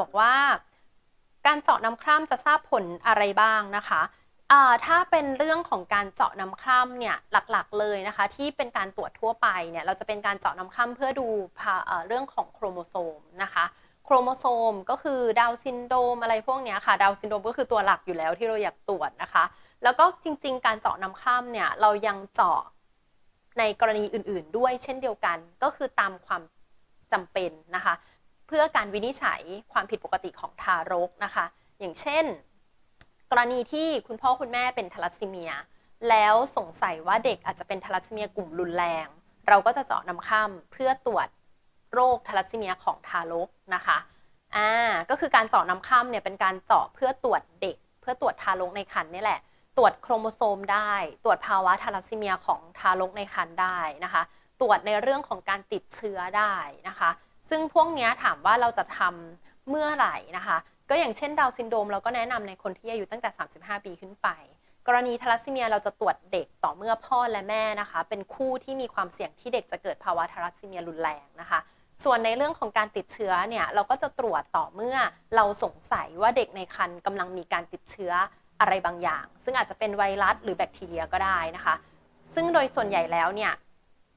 บอกว่าการเจาะน้ำคร่ำจะทราบผลอะไรบ้างนะคะถ้าเป็นเรื่องของการเจาะน้ำคร่ำเนี่ยหลักๆเลยนะคะ ที่เป็นการตรวจทั่วไปเนี่ยเราจะเป็นการเจาะน้ำคร่ำเพื่อดูเอ่อเรื่องของโครโมโซมนะคะโครโมโซมก็คือดาวซินโดมอะไรพวกเนี้ยค่ะดาวซินโดมก็คือตัวหลักอยู่แล้วที่เราอยากตรวจนะคะ แล้วก็จริง ๆ การเจาะน้ำคร่ำเนี่ยเรายังเจาะ ในกรณีอื่นๆ ด้วยเช่นเดียวกัน ก็คือตามความจำเป็นนะคะ เพื่อการวินิจฉัยความผิดปกติของทารกนะคะ อย่างเช่น กรณีที่คุณพ่อคุณแม่เป็นทาลัสซีเมีย แล้วสงสัยว่าเด็กอาจจะเป็นทาลัสซีเมียกลุ่มรุนแรง เราก็จะเจาะน้ำค่ำเพื่อตรวจโรคทาลัสซีเมียของทารกนะคะอ่าก็คือการเจาะน้ำค่ำเนี่ยเป็นการเจาะเพื่อตรวจเด็ก เพื่อตรวจทารกในครรภ์นี่แหละ ตรวจโครโมโซมได้ ตรวจภาวะทาลัสซีเมียของทารกในครรภ์ได้นะคะ ตรวจในเรื่องของการติดเชื้อได้นะคะ ซึ่งพวกเนี้ยถามว่าเราจะทำเมื่อไหร่นะคะ ก็อย่างเช่นดาวซินโดรมเราก็แนะนำในคนที่อายุตั้งแต่ 35 ปีขึ้นไป กรณีทาลัสซีเมียเราจะตรวจเด็กต่อเมื่อพ่อและแม่นะคะ เป็นคู่ที่มีความเสี่ยงที่เด็กจะเกิดภาวะทาลัสซีเมียรุนแรงนะคะส่วนในเรื่องของการติดเชื้อเนี่ยเราก็จะตรวจต่อเมื่อเราสงสัยว่าเด็กในครรภ์กำลังมีการติดเชื้อ อะไรบางอย่าง ซึ่งอาจจะเป็นไวรัสหรือแบคทีเรียก็ได้นะคะ ซึ่งโดยส่วนใหญ่แล้วเนี่ย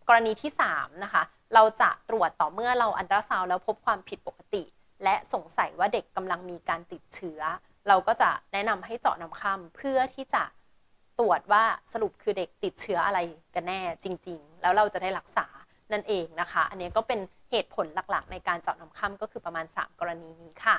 กรณีที่3นะคะเราจะตรวจต่อเมื่อเราอันตราซาวแล้วพบความผิดปกติ และสงสัยว่าเด็กกำลังมีการติดเชื้อ เราก็จะแนะนำให้เจาะน้ำค่ำเพื่อที่จะตรวจว่าสรุปคือเด็กติดเชื้ออะไรกันแน่จริง ๆ แล้วเราจะได้รักษานั่นเองนะคะ อันนี้ก็เป็นเหตุผลหลักๆ ในการเจาะน้ำค่ำก็คือประมาณ 3 กรณีนี้ค่ะ